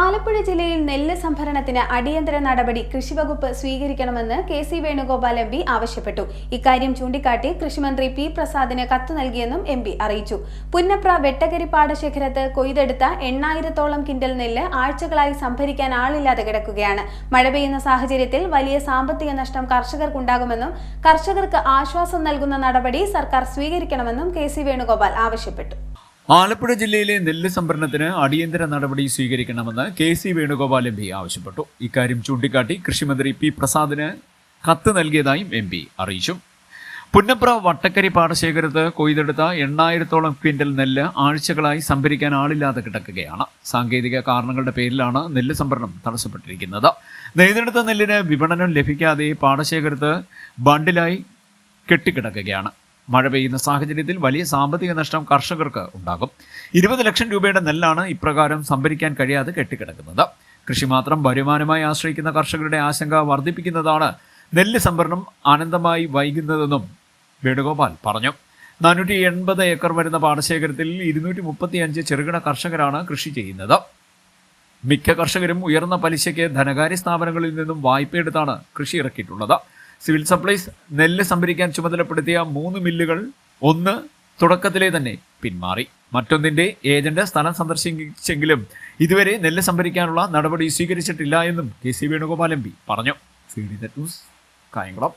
ആലപ്പുഴ ജില്ലയിൽ നെല്ല് സംഭരണത്തിന് അടിയന്തര നടപടി കൃഷിവകുപ്പ് സ്വീകരിക്കണമെന്ന് K C Venugopal M P ആവശ്യപ്പെട്ടു. ഇക്കാര്യം ചൂണ്ടിക്കാട്ടി കൃഷിമന്ത്രി പി പ്രസാദിന് കത്ത് നൽകിയെന്നും എം പി അറിയിച്ചു. പുന്നപ്ര വെട്ടകരി പാടശേഖരത്ത് കൊയ്തെടുത്ത എണ്ണായിരത്തോളം കിൻഡൽ നെല്ല് ആഴ്ചകളായി സംഭരിക്കാൻ ആളില്ലാതെ കിടക്കുകയാണ്. മഴ പെയ്യുന്ന സാഹചര്യത്തിൽ വലിയ സാമ്പത്തിക നഷ്ടം കർഷകർക്കുണ്ടാകുമെന്നും കർഷകർക്ക് ആശ്വാസം നൽകുന്ന നടപടി സർക്കാർ സ്വീകരിക്കണമെന്നും കെ സി വേണുഗോപാൽ ആവശ്യപ്പെട്ടു. ആലപ്പുഴ ജില്ലയിലെ നെല്ല് സംഭരണത്തിന് അടിയന്തര നടപടി സ്വീകരിക്കണമെന്ന് K C Venugopal M P ആവശ്യപ്പെട്ടു. ഇക്കാര്യം ചൂണ്ടിക്കാട്ടി കൃഷിമന്ത്രി പി പ്രസാദിന് കത്ത് നൽകിയതായും എം പി അറിയിച്ചു. പുന്നപ്ര വട്ടക്കരി പാടശേഖരത്ത് കൊയ്തെടുത്ത എണ്ണായിരത്തോളം ക്വിന്റൽ നെല്ല് ആഴ്ചകളായി സംഭരിക്കാൻ ആളില്ലാതെ കിടക്കുകയാണ്. സാങ്കേതിക കാരണങ്ങളുടെ പേരിലാണ് നെല്ല് സംഭരണം തടസ്സപ്പെട്ടിരിക്കുന്നത്. നെയ്തെടുത്ത നെല്ലിന് വിപണനം ലഭിക്കാതെ പാടശേഖരത്ത് ബണ്ടിലായി കെട്ടിക്കിടക്കുകയാണ്. മഴ പെയ്യുന്ന സാഹചര്യത്തിൽ വലിയ സാമ്പത്തിക നഷ്ടം കർഷകർക്ക് ഉണ്ടാകും. ഇരുപത് ലക്ഷം രൂപയുടെ നെല്ലാണ് ഇപ്രകാരം സംഭരിക്കാൻ കഴിയാതെ കെട്ടിക്കിടക്കുന്നത്. കൃഷി മാത്രം വരുമാനമായി ആശ്രയിക്കുന്ന കർഷകരുടെ ആശങ്ക വർദ്ധിപ്പിക്കുന്നതാണ് നെല്ല് സംഭരണം ആനന്ദമായി വൈകുന്നതെന്നും വേണുഗോപാൽ പറഞ്ഞു. നാനൂറ്റി എൺപത് ഏക്കർ വരുന്ന പാടശേഖരത്തിൽ ഇരുന്നൂറ്റി മുപ്പത്തി അഞ്ച് ചെറുകിട കർഷകരാണ് കൃഷി ചെയ്യുന്നത്. മിക്ക കർഷകരും ഉയർന്ന പലിശയ്ക്ക് ധനകാര്യ സ്ഥാപനങ്ങളിൽ നിന്നും വായ്പയെടുത്താണ് കൃഷി ഇറക്കിയിട്ടുള്ളത്. സിവിൽ സപ്ലൈസ് നെല്ല് സംഭരിക്കാൻ ചുമതലപ്പെടുത്തിയ മൂന്ന് മില്ലുകൾ ഒന്ന് തുടക്കത്തിലെ തന്നെ പിന്മാറി. മറ്റൊന്നിന്റെ ഏജന്റ് സ്ഥലം സന്ദർശിച്ചെങ്കിലും ഇതുവരെ നെല്ല് സംഭരിക്കാനുള്ള നടപടി സ്വീകരിച്ചിട്ടില്ല എന്നും K C Venugopal M P പറഞ്ഞു. C D news Kayamkulam.